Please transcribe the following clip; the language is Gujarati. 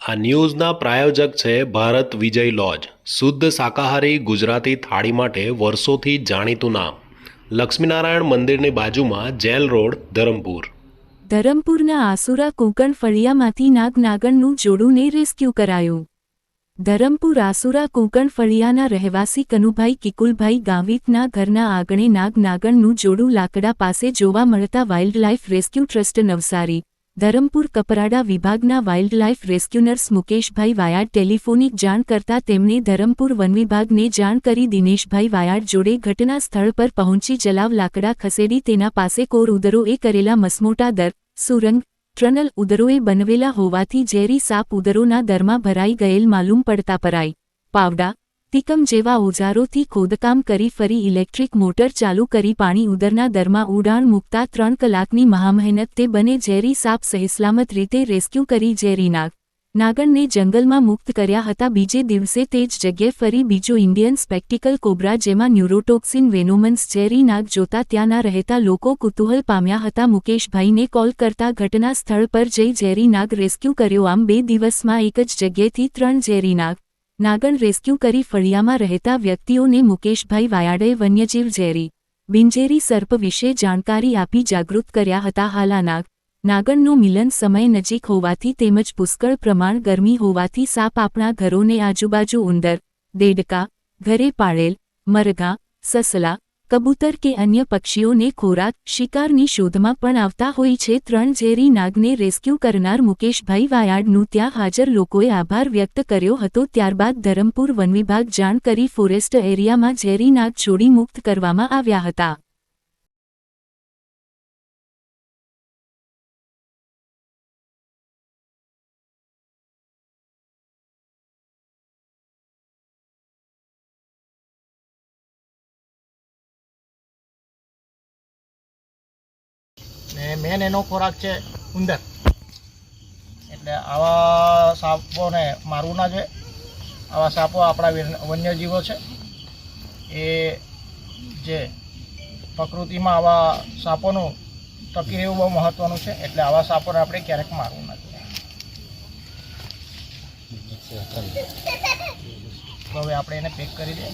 આ ન્યૂઝના પ્રાયોજક છે ભારત વિજય લોજ. શુદ્ધ શાકાહારી ગુજરાતી થાળી માટે વર્ષોથી જાણીતું નામ. લક્ષ્મીનારાયણ મંદિરની બાજુમાં જેલ રોડ, ધરમપુર. ધરમપુરના આસુરા કોંકણ ફળિયામાંથી નાગ નાગણનું જોડુંને રેસ્ક્યુ કરાયું. ધરમપુર આસુરા કોંકણ ફળિયાના રહેવાસી કનુભાઈ કિકુલભાઈ ગાંવીતના ઘરના આંગણે નાગ નાગણનું જોડું લાકડા પાસે જોવા મળતા wildlife rescue trust Navsari, Dharampur Kaprada વિભાગના વાઇલ્ડલાઇફ રેસ્ક્યુનર્સ મુકેશભાઈ વાયાડ ટેલિફોનિક જાણ કરતા તેમણે ધરમપુર વનવિભાગને જાણ કરી દિનેશભાઈ વાયાડ જોડે ઘટના સ્થળ પર પહોંચી જલાવ લાકડા ખસેડી તેના પાસે કોર ઉદરોએ કરેલા મસમોટા દર, સુરંગ ટ્રનલ ઉદરોએ બનવેલા હોવાથી ઝેરી સાપ ઉદરોના દરમાં ભરાઈ ગયેલ માલુમ પડતા પરાઈ. પાવડા, તિકમ જેવા ઓજારોથી ખોદકામ કરી ફરી ઇલેક્ટ્રિક મોટર ચાલુ કરી પાણી ઉદરના દરમાં ઉડાણ મૂકતા ત્રણ કલાકની મહામહેનત તે બને ઝેરી સાપ સહેસલામત રીતે રેસ્ક્યુ કરી ઝેરી નાગ. નાગણને જંગલમાં મુક્ત કર્યા હતા. બીજે દિવસે તે જ જગ્યાએ ફરી બીજો ઇન્ડિયન સ્પેક્ટિકલ કોબ્રા જેમાં ન્યુરોટોક્સિન વેનોમન્સ ઝેરી નાગ જોતા ત્યાંના રહેતા લોકો કુતૂહલ પામ્યા હતા. મુકેશભાઈને કોલ કરતા ઘટના સ્થળ પર જઈ ઝેરી નાગ રેસ્ક્યુ કર્યો. આમ બે દિવસમાં એક જ જગ્યાએથી ત્રણ ઝેરી નાગ, નાગણ રેસ્ક્યુ કરી ફળિયામાં રહેતા વ્યક્તિઓને મુકેશભાઈ વાયાડે વન્યજીવ ઝેરી, બિનઝેરી સર્પ વિશે જાણકારી આપી જાગૃત કર્યા હતા. હાલા નાગ નાગણનો મિલન સમય નજીક હોવાથી તેમજ પુષ્કળ પ્રમાણ ગરમી હોવાથી સાપ આપણા ઘરોને આજુબાજુ ઉંદર, દેડકા, ઘરે પાળેલ, મરઘા, સસલા, કબૂતર કે અન્ય પક્ષીઓને ખોરાક, શિકારની શોધમાં પણ આવતા હોય છે. ત્રણ ઝેરી નાગને રેસ્ક્યુ કરનાર મુકેશભાઈ વાયાડનું ત્યાં હાજર લોકોએ આભાર વ્યક્ત કર્યો હતો. ત્યારબાદ ધરમપુર વનવિભાગ જાણ કરી ફોરેસ્ટ એરિયામાં ઝેરી નાગ છોડી મુક્ત કરવામાં આવ્યા હતા. ને મેન એનો ખોરાક છે ઉંદર. એટલે આવા સાપોને મારવું ના જોઈએ આવા સાપો આપણા વન્યજીવો છે. એ જે પ્રકૃતિમાં આવા સાપોનું ટકી રહેવું બહુ મહત્ત્વનું છે. એટલે આવા સાપોને આપણે ક્યારેક મારવું ના જોઈએ. હવે આપણે એને પેક કરી દઈએ.